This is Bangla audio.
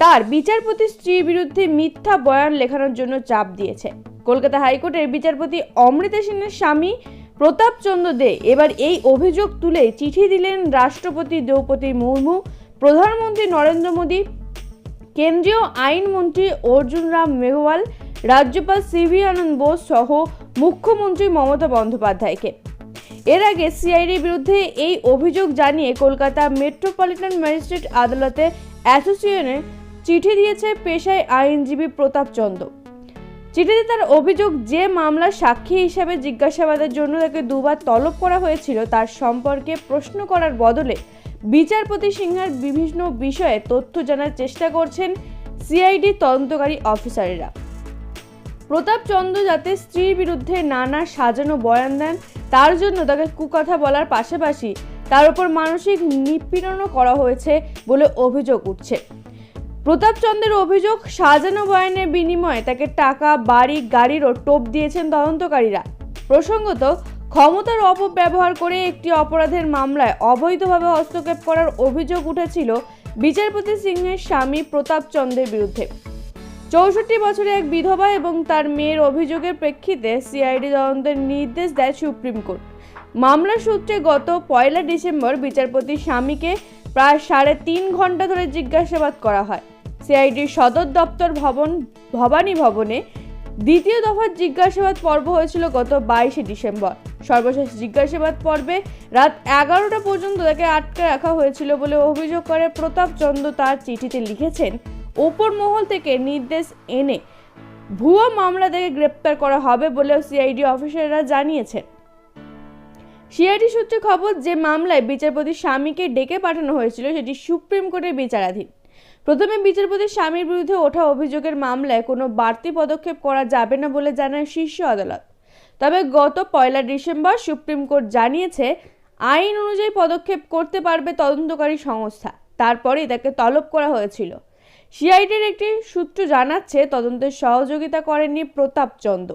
তার বিচারপতি স্ত্রীর বিরুদ্ধে মিথ্যা বয়ান লেখানোর জন্য চাপ দিয়েছে। কলকাতা হাইকোর্টের বিচারপতি অমৃতা সেনের স্বামী প্রতাপ চন্দ্র দে এবার এই অভিযোগ তুলে চিঠি দিলেন রাষ্ট্রপতি দ্রৌপদী মুর্মু, প্রধানমন্ত্রী নরেন্দ্র মোদী, কেন্দ্রীয় আইনমন্ত্রী অর্জুন রাম মেঘওয়াল, রাজ্যপাল সিভি আনন্দ বোস সহ মুখ্যমন্ত্রী মমতা বন্দ্যোপাধ্যায়কে। এর আগে সিআইডির বিরুদ্ধে এই অভিযোগ জানিয়ে কলকাতা মেট্রোপলিটন ম্যাজিস্ট্রেট আদালতে অ্যাসোসিয়েশনে চিঠি দিয়েছে পেশায় আইনজীবী প্রতাপ চন্দ্র চিঠিতে তার অভিযোগ যে মামলার সাক্ষী হিসাবে জিজ্ঞাসাবাদের জন্য তাকে দুবার তলব করা হয়েছিল তার সম্পর্কে প্রশ্ন করার বদলে বিচারপতি সিংহার বিভিন্ন বিষয়ে তথ্য জানার চেষ্টা করছেন সিআইডি তদন্তকারী অফিসারেরা। প্রতাপ চন্দ্র যাতে স্ত্রীর বিরুদ্ধে নানা সাজানো বয়ান দেন, তার জন্য তাকে কুকথা বলার পাশাপাশি তার উপর মানসিক নিপীড়নও করা হয়েছে বলে অভিযোগ উঠছে। প্রতাপ চন্দ্রের অভিযোগ, সাজানো বয়ানের বিনিময়ে তাকে টাকা, বাড়ি গাড়িরও টোপ দিয়েছেন তদন্তকারীরা। প্রসঙ্গত, ক্ষমতার অপব্যবহার করে একটি অপরাধের মামলায় অবৈধভাবে হস্তক্ষেপ করার অভিযোগ উঠেছিল বিচারপতি সিংহের স্বামী প্রতাপ চন্দ্রের বিরুদ্ধে। চৌষট্টি বছরে এক বিধবা এবং তার মেয়ের অভিযোগের প্রেক্ষিতে সিআইডি তদন্তের নির্দেশ দেয় সুপ্রিম কোর্ট। মামলার সূত্রে গত পয়লা ডিসেম্বর বিচারপতি স্বামীকে প্রায় সাড়ে তিন ঘণ্টা ধরে জিজ্ঞাসাবাদ করা হয়। সিআইডির সদর দপ্তর ভবন, ভবানী ভবনে দ্বিতীয় দফার জিজ্ঞাসাবাদ পর্ব হয়েছিল গত বাইশে ডিসেম্বর। সর্বশেষ জিজ্ঞাসাবাদ পর্বে রাত এগারোটা পর্যন্ত তাকে আটকে রাখা হয়েছিল বলে অভিযোগ করে প্রতাপ চন্দ্র তার চিঠিতে লিখেছেন, ওপর মহল থেকে নির্দেশ এনে ভুয়া মামলা থেকে গ্রেপ্তার করা হবে বলেও সিআইডি অফিসাররা জানিয়েছেন। সিআইডি সূত্রে খবর, যে মামলায় বিচারপতি স্বামীকে ডেকে পাঠানো হয়েছিল সেটি সুপ্রিম কোর্টের বিচারাধীন। প্রথমে বিচারপতির স্বামীর বিরুদ্ধে ওঠা অভিযোগের মামলায় কোনো বাড়তি পদক্ষেপ করা যাবে না বলে জানায় শীর্ষ আদালত। তবে গত পয়লা ডিসেম্বর সুপ্রিম কোর্ট জানিয়েছে, আইন অনুযায়ী পদক্ষেপ করতে পারবে তদন্তকারী সংস্থা। তারপরেই তাকে তলব করা হয়েছিল। সিআইডির একটি সূত্র জানাচ্ছে তদন্তের সহযোগিতা করেননি প্রতাপ চন্দ্র